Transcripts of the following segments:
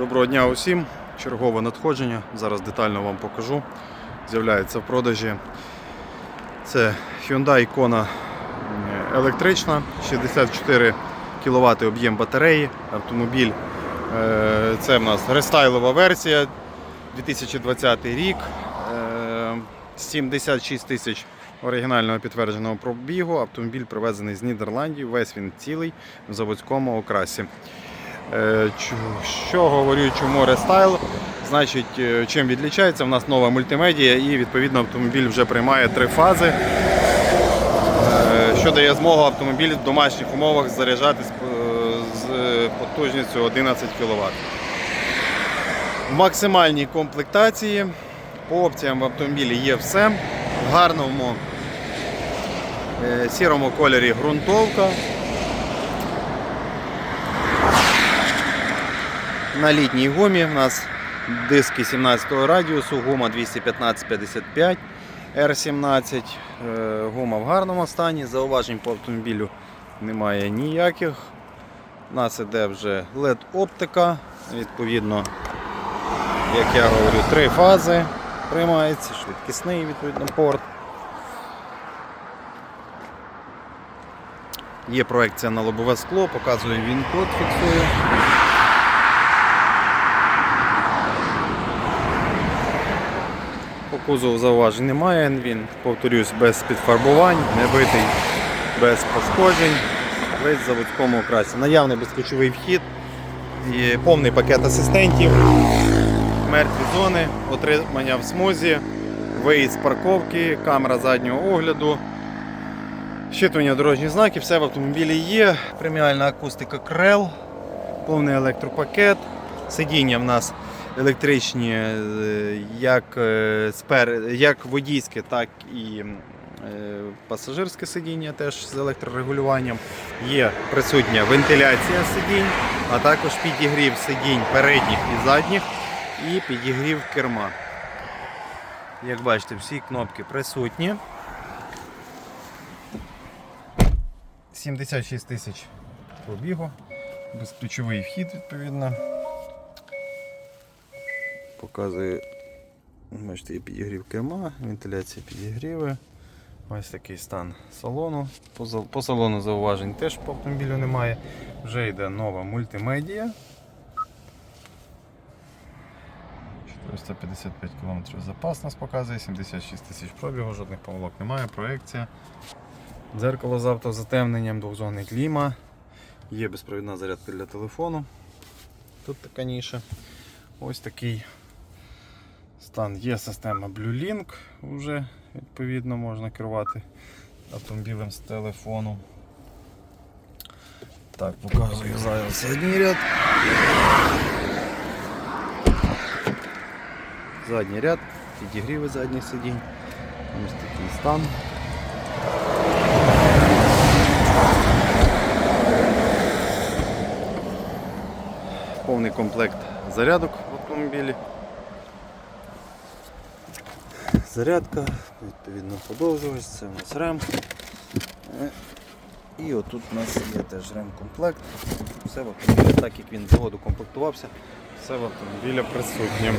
Доброго дня усім. Чергове надходження. Зараз детально вам покажу. З'являється в продажі. Це Hyundai Kona електрична, 64 кВт об'єм батареї. Автомобіль. е, Це в нас рестайлова версія 2020 рік. Е, 76 тисяч оригінального підтвердженого пробігу. Автомобіль привезений з Нідерландів. Весь він цілий в заводському окрасі. Е, Що говорю, чому рестайл? Значить, е, чим відлічається? У нас нова мультимедія і відповідно автомобіль вже приймає три фази, е, що дає змогу автомобіль в домашніх умовах заряджатись з потужністю 11 кВт. В максимальній комплектації по опціям в автомобілі є все. В гарному сірому кольорі ґрунтовка. На літній гумі у нас диски 17 радіусу, гума 215-55 R17. Е, Гума в гарному стані, зауважень по автомобілю немає ніяких. У нас іде вже LED оптика, відповідно, як я говорю, три фази приймається, швидкісний відповідно порт. Є проекція на лобове скло, показує він код, фіксує. По кузову зауважень немає, він, повторюсь, без підфарбувань, не битий, без пошкоджень, весь в заводському окрасі. Наявний безключовий вхід, і повний пакет асистентів, мертві зони, отримання в смузі, виїзд з парковки, камера заднього огляду, щитування дорожніх знаків, все в автомобілі є, преміальна акустика Крел, повний електропакет, сидіння в нас електричні, е, як, е, спер, як водійське, так і е, пасажирське сидіння теж з електрорегулюванням. Є присутня вентиляція сидінь, а також підігрів сидінь передніх і задніх і підігрів керма. Як бачите, всі кнопки присутні. 76 тисяч пробігу, безключовий вхід відповідно. Показує, бачите, є підігрів керма, вентиляція підігріви. Ось такий стан салону. По, салону зауважень теж по автомобілю немає. Вже йде нова мультимедія. 455 км запас нас показує, 76 тисяч пробігу, жодних помилок немає, проекція. Дзеркало з автозатемненням, двохзонний кліма. Є безпровідна зарядка для телефону. Тут така ніша. Ось такий стан. Є система Blue Link, вже відповідно можна керувати автомобілем з телефону. Так, показую зараз задній ряд. Задній ряд, підігріви задніх сидінь. Ось такий стан. Повний комплект зарядок в автомобілі. Зарядка, відповідно подовжувач, це у нас рем. Е, І отут у нас є теж ремкомплект. Все в автомобілі, так як він з заводу комплектувався, все в автомобілі присутнє.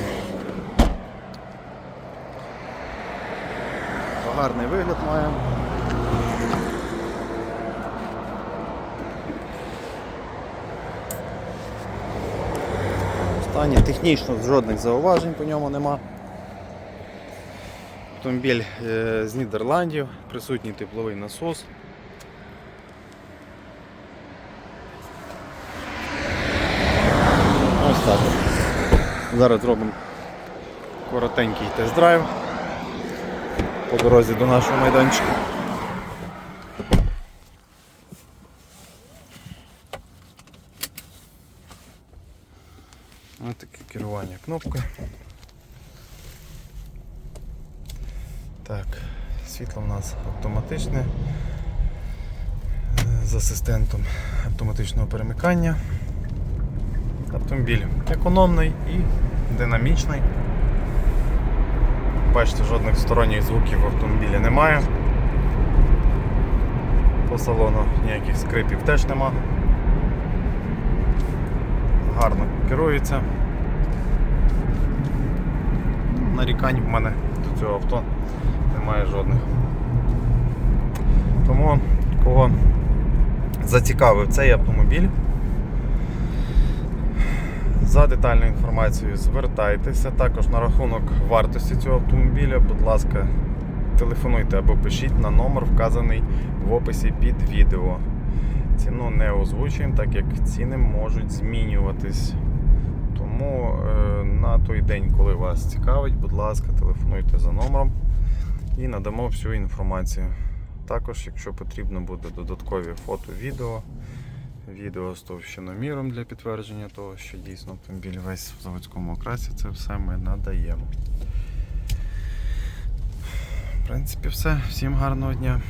Гарний вигляд має. В стані технічно жодних зауважень по ньому нема. Автомобіль е, з Нідерландів, присутній тепловий насос. Ось так. Зараз зробимо коротенький тест-драйв по дорозі до нашого майданчика. Ось таке керування кнопкою. Так, світло в нас автоматичне з асистентом автоматичного перемикання. Автомобіль економний і динамічний. Бачите, жодних сторонніх звуків в автомобілі немає. По салону ніяких скрипів теж нема. Гарно керується. нарікань в мене до цього авто немає жодних. Тому кого зацікавив цей автомобіль. За детальною інформацією звертайтеся. Також на рахунок вартості цього автомобіля, будь ласка, телефонуйте або пишіть на номер, вказаний в описі під відео. Ціну не озвучуємо, так як ціни можуть змінюватись. Тому е, на той день, коли вас цікавить, будь ласка, телефонуйте за номером і надамо всю інформацію. Також, якщо потрібно буде додаткові фото, відео, відео з товщиноміром для підтвердження того, що дійсно автомобіль весь в заводському окрасі, це все ми надаємо. В принципі, все. Всім гарного дня.